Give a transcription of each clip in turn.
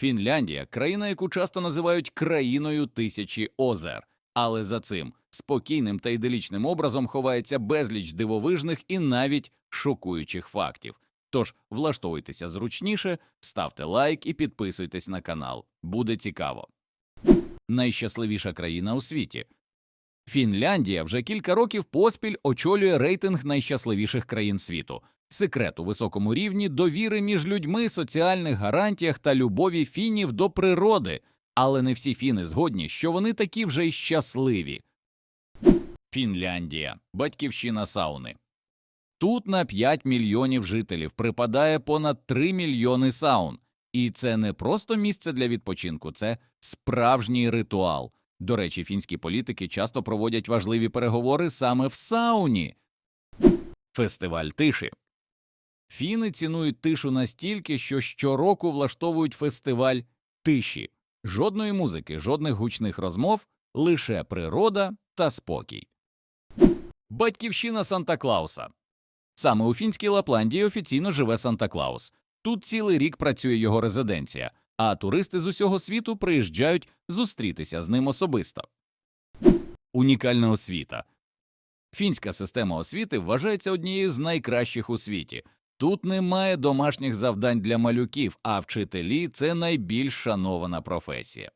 Фінляндія країна, яку часто називають країною тисячі озер, але за цим спокійним та іделічним образом ховається безліч дивовижних і навіть шокуючих фактів. Тож влаштовуйтеся зручніше, ставте лайк і підписуйтесь на канал. Буде цікаво. Найщасливіша країна у світі. Фінляндія вже кілька років поспіль очолює рейтинг найщасливіших країн світу. Секрет у високому рівні довіри між людьми, соціальних гарантіях та любові фінів до природи. Але не всі фіни згодні, що вони такі вже й щасливі. Фінляндія батьківщина сауни. Тут на 5 мільйонів жителів припадає понад 3 мільйони саун. І це не просто місце для відпочинку, це справжній ритуал. До речі, фінські політики часто проводять важливі переговори саме в сауні. Фестиваль тиші. Фіни цінують тишу настільки, що щороку влаштовують фестиваль тиші. Жодної музики, жодних гучних розмов, лише природа та спокій. Батьківщина Санта Клауса. Саме у фінській Лапландії офіційно живе Санта Клаус. Тут цілий рік працює його резиденція, а туристи з усього світу приїжджають зустрітися з ним особисто. Унікальна освіта. Фінська система освіти вважається однією з найкращих у світі. Тут немає домашніх завдань для малюків, а вчителі це найбільш шанована професія.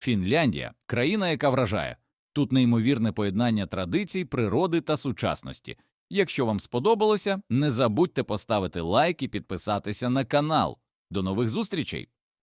Фінляндія країна, яка вражає. Тут неймовірне поєднання традицій, природи та сучасності. Якщо вам сподобалося, не забудьте поставити лайк і підписатися на канал. До нових зустрічей!